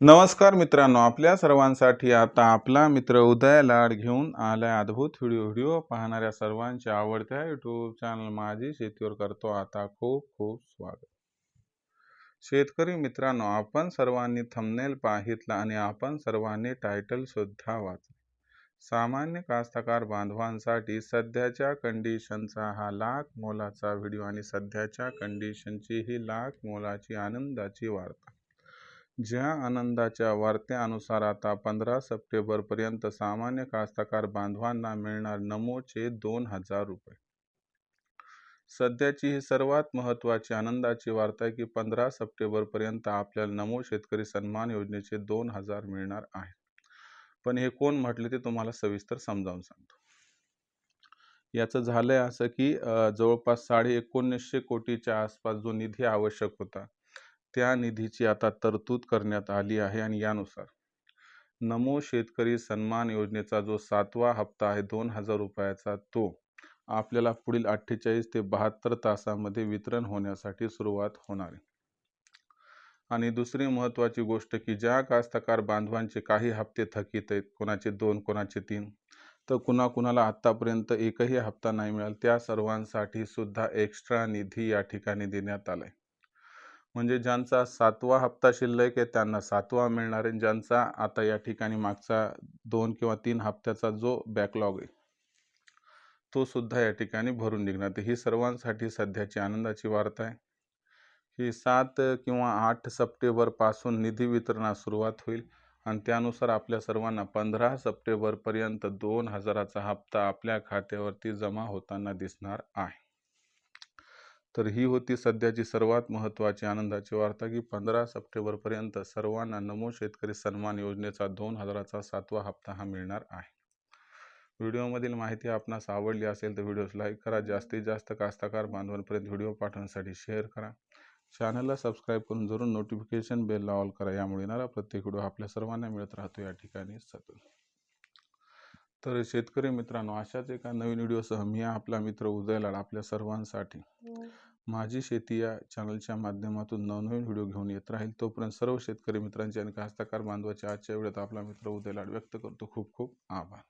नमस्कार मित्रांनो आपल्या सर्वांसाठी आता आपला मित्र उदय लाड घेऊन आलाय अद्भुत व्हिडिओ व्हिडिओ पाहणाऱ्या सर्वांच्या आवडत्या यूट्यूब चॅनल माझी शेतीवर करतो आता खूप खूप स्वागत. शेतकरी मित्रांनो आपण सर्वांनी थंबनेल पाहितला आणि आपण सर्वांनी टायटल सुद्धा वाचले. सामान्य कास्तकार बांधवांसाठी सध्याच्या कंडिशनचा हा लाख मोलाचा व्हिडिओ आणि सध्याच्या कंडिशनची ही लाख मोलाची आनंदाची वार्ता. ज्या आनंदाच्या वार्त्यानुसार आता पंधरा सप्टेंबरपर्यंत सामान्य कास्तकार बांधवांना मिळणार नमोचे दोन हजार रुपये. सध्याची ही सर्वात महत्त्वाची आनंदाची वार्ता आहे की पंधरा सप्टेंबरपर्यंत आपल्याला नमो शेतकरी सन्मान योजनेचे दोन हजार मिळणार आहे. पण हे कोण म्हटले ते तुम्हाला सविस्तर समजावून सांगतो. याचं झालंय असं की जवळपास साडे एकोणीसशे कोटीच्या आसपास जो निधी आवश्यक होता त्या निधीची आता तरतूद करण्यात आली आहे आणि यानुसार नमो शेतकरी सन्मान योजनेचा जो सातवा हप्ता आहे दोन हजार रुपयाचा तो आपल्याला पुढील अठ्ठेचाळीस ते बहात्तर तासामध्ये वितरण होण्यासाठी सुरुवात होणार आहे. आणि दुसरी महत्त्वाची गोष्ट की ज्या कास्तकार बांधवांचे काही हप्ते थकीत आहेत कोणाचे दोन कोणाचे तीन तर कुणा कुणाला आत्तापर्यंत एकही हप्ता नाही मिळाला त्या सर्वांसाठी सुद्धा एक्स्ट्रा निधी या ठिकाणी देण्यात आला आहे म्हणजे ज्यांचा सातवा हप्ता शिल्लक आहे त्यांना सातवा मिळणार आहे. ज्यांचा आता या ठिकाणी मागचा दोन किंवा तीन हप्त्याचा जो बॅकलॉग आहे तो सुद्धा या ठिकाणी भरून निघणार. ही सर्वांसाठी सध्याची आनंदाची वार्ता आहे. ही सात किंवा आठ सप्टेंबरपासून निधी वितरणास सुरुवात होईल आणि त्यानुसार आपल्या सर्वांना पंधरा सप्टेंबरपर्यंत दोन हजाराचा हप्ता आपल्या खात्यावरती जमा होताना दिसणार आहे. तर ही होती सध्याची सर्वात महत्त्वाची आनंदाची वार्ता की पंधरा सप्टेंबरपर्यंत सर्वांना नमो शेतकरी सन्मान योजनेचा दोन हजाराचा सातवा हप्ता हा मिळणार आहे. व्हिडिओमधील माहिती आपणास आवडली असेल तर व्हिडिओस लाईक करा जास्तीत जास्त कास्तकार बांधवांपर्यंत व्हिडिओ पाठवण्यासाठी शेअर करा. चॅनलला सबस्क्राईब करून जरूर नोटिफिकेशन बेलला ऑल करा यामुळे येणारा प्रत्येक व्हिडिओ आपल्या सर्वांना मिळत राहतो. या ठिकाणी सतत तर शेतकरी मित्रांनो अशाच एका नवीन व्हिडिओसह मी आपला मित्र उदय लाड आपल्या सर्वांसाठी. माझी शेती या चॅनलच्या माध्यमातून नवनवीन व्हिडिओ घेऊन येत राहील. तोपर्यंत सर्व शेतकरी मित्रांचे आणि कास्तकार बांधवाचे आजच्या व्हिडिओत आपला मित्र उदय लाड व्यक्त करतो. खूप खूप आभार.